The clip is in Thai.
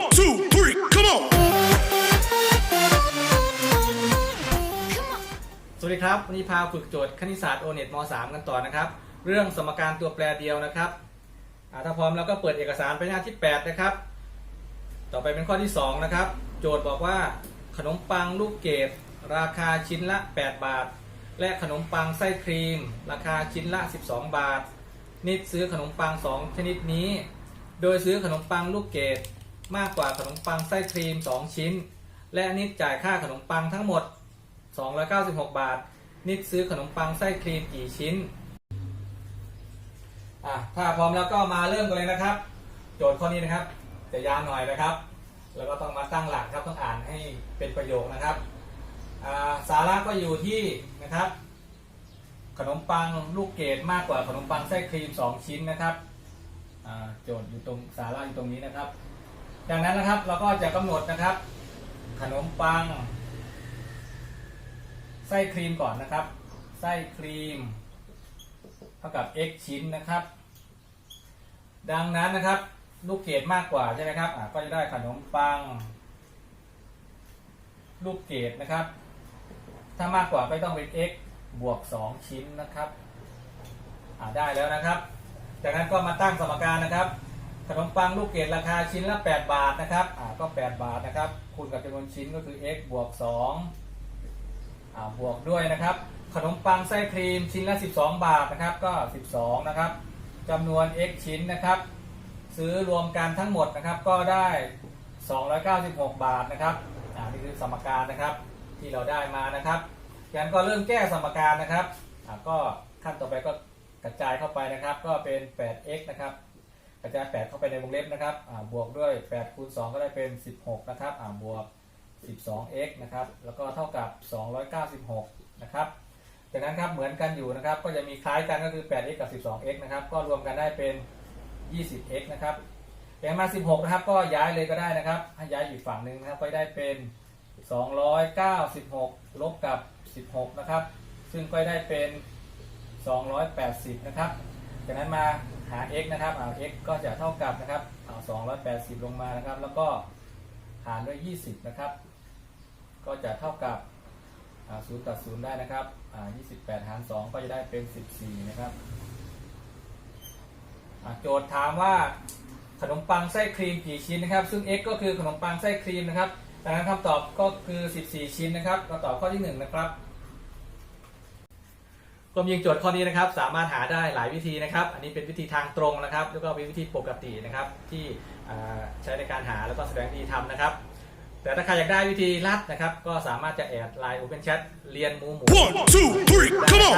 One, two, three, come on! สวัสดีครับ วันนี้พาฝึกโจทย์คณิตศาสตร์โอเน็ตม .3 กันต่อนะครับ เรื่องสมการตัวแปรเดียวนะครับอ่าถ้าพร้อมแล้วก็เปิดเอกสารไปหน้าที่ 8 นะครับ ต่อไปเป็นข้อที่ 2 นะครับ โจทย์บอกว่าขนมปังลูกเกดราคาชิ้นละ 8 บาท และขนมปังไส้ครีม ราคาชิ้นละ 12 บาท นิดซื้อขนมปัง 2 ชนิดนี้ โดยซื้อขนมปังลูกเกด มากกว่าขนมปังไส้ครีม 2 ชิ้น และนิดจ่ายค่าขนมปังทั้งหมด 296 บาท นิดซื้อขนมปังไส้ครีมกี่ชิ้นอะถ้าพร้อมแล้วก็มาเริ่มกันเลยนะครับ โจทย์ข้อนี้นะครับจะยาวหน่อยนะครับ แล้วก็ต้องมาตั้งหลักครับต้องอ่านให้เป็นประโยคนะครับาสาระก็อยู่ที่นะครับ ขนมปังลูกเกดมากกว่าขนมปังไส้ครีม 2 ชิ้นนะครับโจทย์อยู่ตรงสาระอยู่ตรงนี้นะครับ ดังนั้นนะครับเราก็จะกำหนดนะครับ ขนมปัง ไส้ครีมก่อนนะครับ ไส้ครีม เท่ากับ x ชิ้นนะครับ ดังนั้นนะครับ ลูกเกดมากกว่าใช่ไหมครับก็จะได้ขนมปัง ลูกเกดนะครับ ถ้ามากกว่าก็ต้องเป็น x บวก 2 ชิ้นนะครับได้แล้วนะครับ จากนั้นก็มาตั้งสมการนะครับ ขนมปังลูกเกดราคาชิ้นละ 8 บาทนะครับ อ่าก็ 8 บาทนะครับ คูณกับจำนวนชิ้นก็คือ x บวก2อ่าบวกด้วยนะครับ ขนมปังไส้ครีมชิ้นละ 12 บาทนะครับ ก็ 12 นะครับจำนวน x ชิ้นนะครับ ซื้อรวมกันทั้งหมดนะครับ ก็ได้ 296 บาทนะครับ อ่านี่คือสมการนะครับ ที่เราได้มานะครับงั้นก็เริ่มแก้สมการนะครับ อ่าก็ขั้นต่อไปก็กระจายเข้าไปนะครับ ก็เป็น 8x นะครับ กระจาย8เข้าไปในวงเล็บนะครับบวกด้วย8คูณ2ก็ได้เป็น 16 นะครับบวก 12x นะครับ แล้วก็เท่ากับ 296 นะครับ จากนั้นครับเหมือนกันอยู่นะครับ ก็จะมีคล้ายกันก็คือ 8x กับ 12x นะครับ ก็รวมกันได้เป็น 20x นะครับอย่างมา 16 นะครับ ก็ย้ายเลยก็ได้นะครับให้ย้ายอยู่ฝั่งหนึ่งนะครับ ก็ได้เป็น 296 ลบกับ 16 นะครับ ซึ่งก็ได้เป็น 280 นะครับ จากนั้นมา หา x นะครับเอา x ก็จะเท่ากับนะครับเอา280 ลงมานะครับ แล้วก็หารด้วย 20 นะครับ ก็จะเท่ากับ0ตัด0ได้นะครับอ่า28 หาร 2 ก็จะได้เป็น 14 นะครับโจทย์ถามว่าขนมปังไส้ครีมกี่ชิ้นนะครับ ซึ่ง x ก็คือขนมปังไส้ครีมนะครับดังนั้นคำตอบก็คือ 14 ชิ้นนะครับเราตอบข้อที่ 1 นะครับ กลมยิงโจทย์ข้อนี้นะครับสามารถหาได้หลายวิธีนะครับ อันนี้เป็นวิธีทางตรงนะครับ แล้วก็เป็วิธีปกตินะครับที่ใช้ในการหาแล้วก็แสดงวิธีทำนะครับ แต่ถ้าใครอยากได้วิธีลัดนะครับ ก็สามารถจะแอดไลน์ Open Chat เรียนหมูหมู One two three come on